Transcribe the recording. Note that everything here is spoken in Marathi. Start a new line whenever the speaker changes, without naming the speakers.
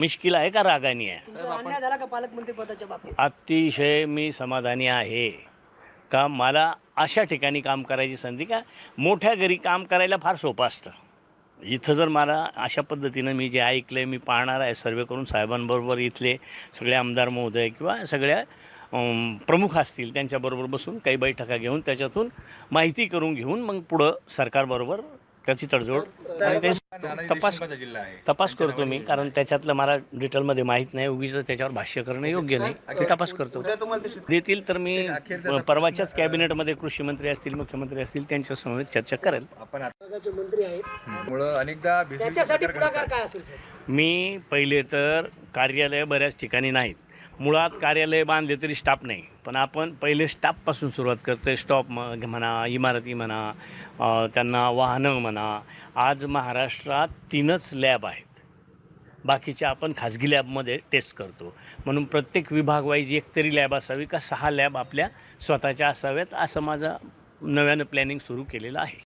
मिश्किल आहे का रागानी आहे?
तुमचा अन्याय झाला का पालकमंत्री पदाच्या बाबतीत?
अतिशय मी समाधानी आहे. का मला अशा ठिकाणी काम करायची संधी का? मोठ्या घरी काम करायला फार सोपं असतं. इथं जर मला अशा पद्धतीनं मी जे ऐकलं आहे मी पाहणार आहे सर्वे करून साहेबांबरोबर इथले सगळे आमदार महोदय किंवा सगळ्या प्रमुख असतील त्यांच्याबरोबर बसून काही बैठका घेऊन त्याच्यातून माहिती करून घेऊन मग पुढं सरकारबरोबर त्याची तडजोड. आणि ते तपास तपास करतो मी कारण त्याच्यातलं मला डिटेलमध्ये माहीत नाही. उगीच त्याच्यावर भाष्य करणं योग्य नाही. मी तपास करतो. देतील तर मी परवाच्याच कॅबिनेटमध्ये कृषी मंत्री असतील मुख्यमंत्री असतील त्यांच्यासमोर चर्चा करेल.
आपण
विभागाचे मंत्री आहेत.
मुळे अनेकदा
मी पहिले तर कार्यालय बऱ्याच ठिकाणी नाहीत. मुळात कार्यालय बांधले तरी स्टाफ नाही. पण आपण पहिले स्टाफपासून सुरुवात करतोय. स्टॉप म म्हणा इमारती म्हणा त्यांना वाहनं म्हणा. आज महाराष्ट्रात तीनच लॅब आहेत. बाकीच्या आपण खाजगी लॅबमध्ये टेस्ट करतो. म्हणून प्रत्येक विभाग वाईज एक तरी लॅब असावी का सहा लॅब आपल्या स्वतःच्या असाव्यात असं माझं नव्यानं प्लॅनिंग सुरू केलेलं आहे.